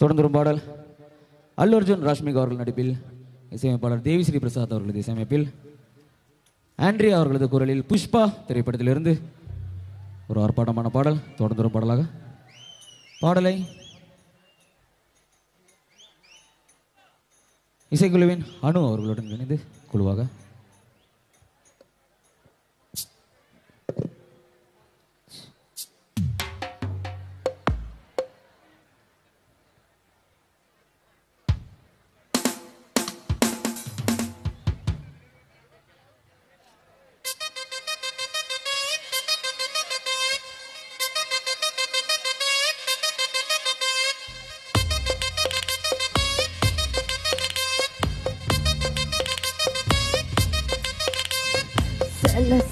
தொடர்ந்து ஒரு பாடல் அல்லு அர்ஜுன் ராஷ்மிகா அவர்கள் நடிப்பில் இசையமைப்பாளர் தேவிஸ்ரீ பிரசாத் அவர்களது இசையமைப்பில் ஆண்ட்ரியா அவர்களது குரலில் புஷ்பா திரைப்படத்திலிருந்து ஒரு ஆர்ப்பாட்டமான பாடல் தொடர்ந்து வரும் பாடலாக. பாடலை இசைக்குழுவின் அனு அவர்களுடன் இணைந்து குழுவாக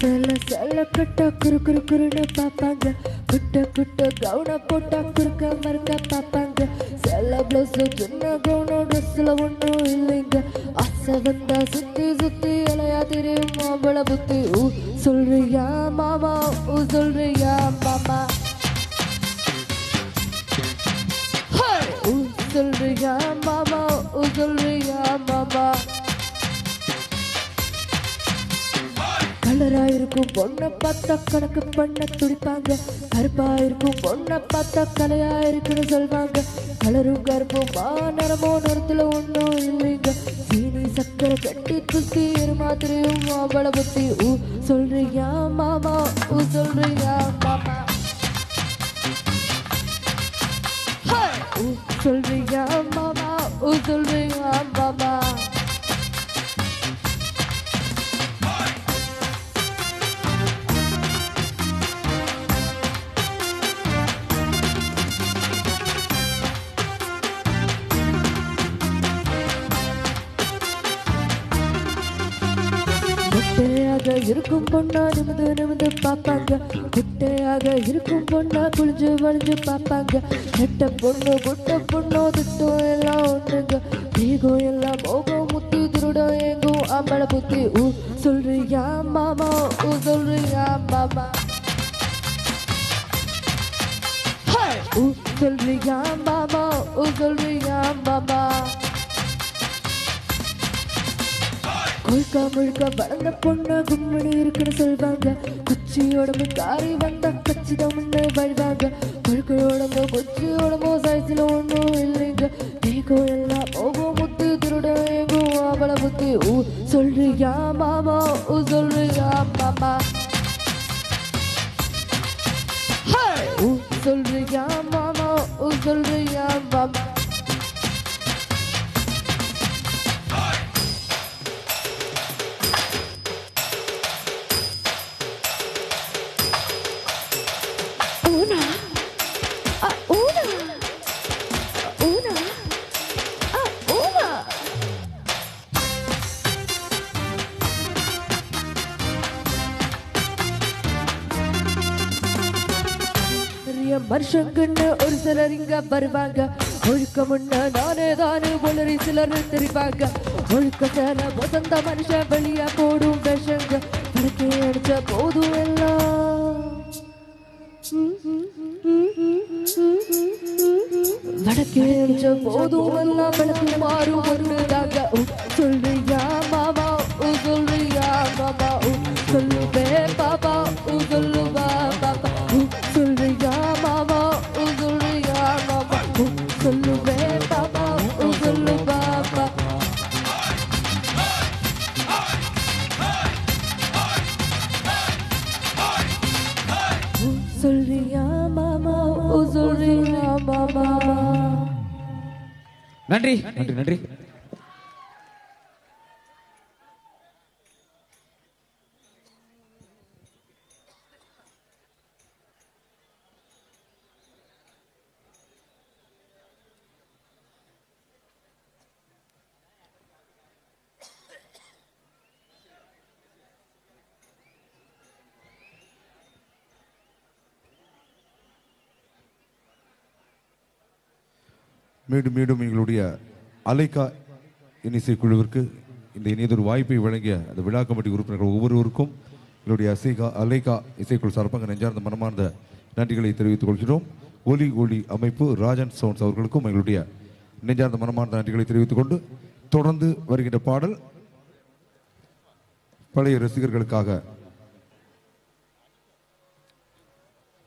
செல்ல செல்ல செல்ல கட்ட குரு குறு குருன்னு பார்ப்பாங்க. குட்ட குட்ட கவுன போட்டா குறுக்க மறுக்க பார்ப்பாங்க. செல்ல பிளவுஸ் சின்ன கவுன ட்ரெஸ்ல ஒன்றும் இல்லைங்க. ஆசை வந்தா சுத்தி சுத்தி இலையா தெரியும்? மாம்பழ புத்தி. ஊ சொல்றியா மாமா? ஊ சொல்றியா மாமா ஊ சொல்றியா மாமா? ஊ சொல்றியா கலரா இருக்கும் பொண்ணை பார்த்தா கணக்கு பண்ண துடிப்பாங்க. கருப்பா இருக்கும் பொண்ணை பார்த்தா கலையா இருக்குன்னு சொல்வாங்க. கலரும் கருப்புமா நிறமோ நிறத்துல ஒன்றும் இல்லைங்க. சீனி சக்கரை கட்டி குத்தி மாதிரியும் மாம்பழ புத்தி. ஊ சொல்றியா மாமா? ஊ சொல்றியா மாமா? ஊ சொல்றியா மாமா? ஊ சொல்றியா மாமா? இருக்கும் பொண்ணா நிமிந்து நிமிந்து பார்ப்பாங்க. குட்டையாக இருக்கும் பொண்ணா குளிஞ்சு வழிஞ்சு பார்ப்பாங்க. நெட்ட பொண்ணு குட்ட பொண்ணோ திட்டம் எல்லாம் ஒன்றுங்க தீகம் எல்லாம் மோகம் முத்தி திருடம் எங்கும் அம்பளை புத்தி. ஊ சொல்றியா மாமா ஊ சொல்றியா மாமா. ஊ சொல்றியா மாமா ஊ சொல்றியா மாமா. கொழுக்கா முழுக்க வளர்ந்த பொண்ணு கும்மணி இருக்குன்னு சொல்வாங்க. குச்சி உடம்பு காரி வந்தா கச்சிதம் முன்னே வாழ்வாங்க. கொழுக்கு உடம்பு கொச்சி உடம்பு சைஸ்ல ஒன்றும் இல்லைங்க. தேகோ எல்லாம் போகும் முத்து திருட எங்கும் அவள புத்தி ஊ சொல்றியா மாமா ஊ சொல்றியா மாமா. ஊ சொல்றியா மாமா ஊ சொல்றியா மாமா. பெரிய மனுஷங்கன்னு ஒரு சிலர் இங்க வருவாங்க. ஒழுக்க முன்ன நானே தானே ஒளரி சிலர் தெரிவாங்க ஒழுக்க சேல வசந்த மனுஷன் வெளிய போடும் விஷங்க. படக்கே அடிச்ச போதும் எல்லாம். வடக்கே அடிச்ச போதும் எல்லாம். விளக்கு மாறும் ஒன்றுதாக சொல்லி நன்றி. நன்றி நன்றி. மீண்டும் மீண்டும் எங்களுடைய அலைக்கா இனிசை குழுவிற்கு இந்த இனியதொரு வாய்ப்பை வழங்கிய அந்த விழா கமிட்டி உறுப்பினர்கள் ஒவ்வொருவருக்கும் எங்களுடைய அசைகா அலைகா இசைக்குழு சார்பாக நெஞ்சார்ந்த மனமார்ந்த நன்றிகளை தெரிவித்துக் கொள்கிறோம். ஒலி ஒளி அமைப்பு ராஜன் சவுண்ட்ஸ் அவர்களுக்கும் எங்களுடைய நெஞ்சார்ந்த மனமார்ந்த நன்றிகளை தெரிவித்துக் கொண்டு தொடர்ந்து வருகின்ற பாடல் பழைய ரசிகர்களுக்காக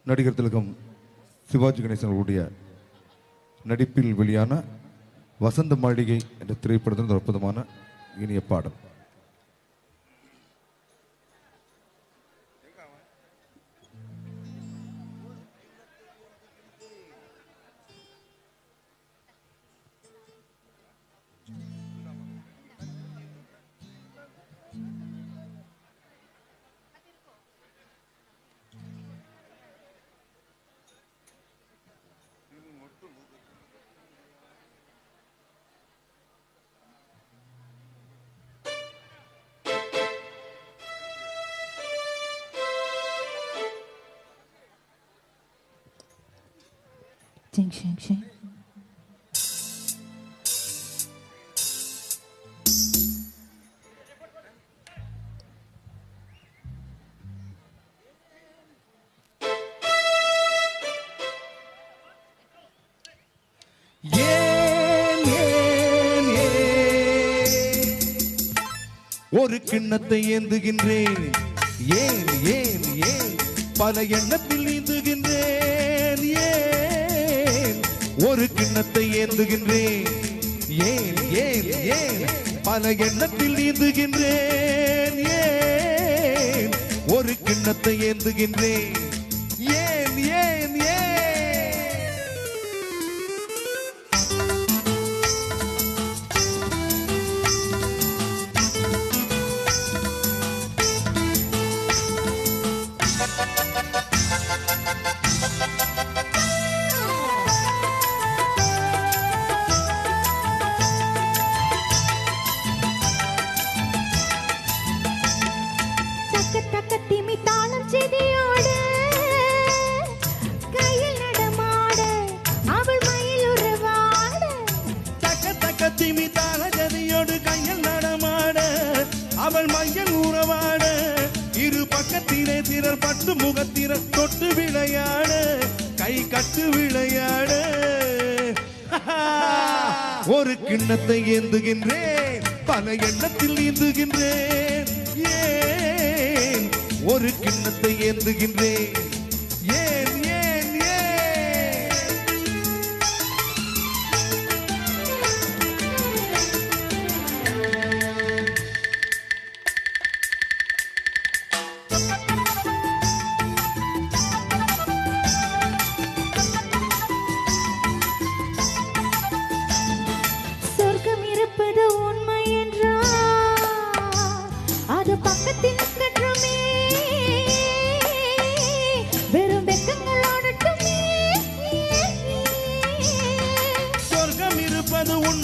நடிகர் திலகம் சிவாஜி கணேசன் அவர்களுடைய நடிப்பில் வெளியான வசந்த மாளிகை என்ற திரைப்படத்தின் ஒரு அற்புதமான இனிய பாடல். Ching, ching, ching. ஏன் ஒரு கிண்ணத்தை ஏந்துகின்றேன். ஏன் ஏன் ஏன்? பல எண்ணத்தில் ஒரு கிண்ணத்தை ஏந்துகின்றேன். ஏன் ஏன் ஏன்? பல எண்ணத்தில் நீந்துகின்றேன். ஏன்? ஒரு கிண்ணத்தை ஏந்துகின்றேன். அவள் மையல் உறவாட இரு பக்கத்திலே திரள் பட்டு முகத்திர தொட்டு விளையாட கை கட்டு விளையாட. ஒரு கிண்ணத்தை ஏந்துகின்றேன் பல எண்ணத்தில் நீந்துகின்றேன். ஏன்? ஒரு கிண்ணத்தை ஏந்துகின்றேன்.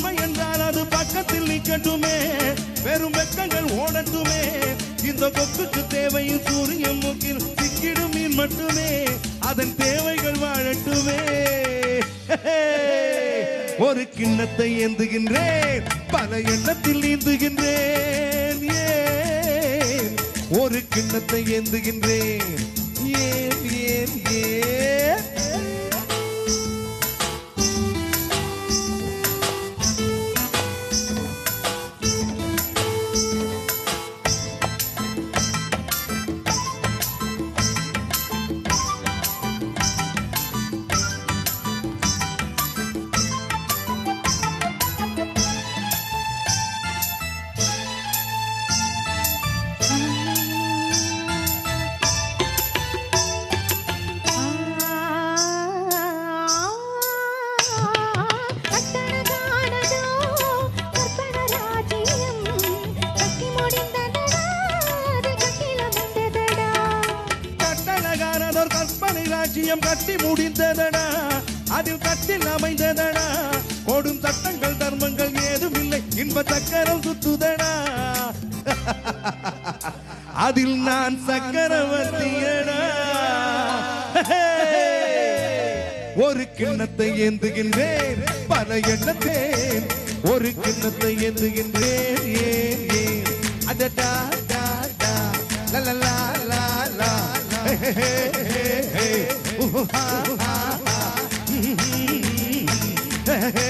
உண்மை என்றால் அது பக்கத்தில் நிற்கட்டுமே. வெறும் வெக்கங்கள் ஓடட்டுமே. இந்த கொக்குக்கு தேவையும் சூரியன் மூக்கில் சிக்கிடும் மீன் மட்டுமே. அதன் தேவைகள் வாழட்டுமே. ஒரு கிண்ணத்தை ஏந்துகின்றேன். பல எண்ணத்தில் நீந்துகின்றேன். ஏன்? ஒரு கிண்ணத்தை ஏந்துகின்றேன். ஏன் ஏன் ஏன்? ராஜ்யம் கட்டி முடிந்ததடா. அதில் கட்டில் அமைந்ததடா. ஓடும் சட்டங்கள் தர்மங்கள் ஏதும் இல்லை இன்ப சக்கரம் சுத்துதடா. அதில் நான் சக்கரவர்த்தியடா. ஒரு கிண்ணத்தை ஏந்துகின்றேன் பல எண்ணத்தேன். ஒரு கிண்ணத்தை ஏந்துகின்றேன் ஏன் ஏன். அடடா டா டா லலலா லா லா லா லா ஹே ஹே ஹே ஹே உஹு, ஹா, ஹா, ஹா. ஹே, ஹே,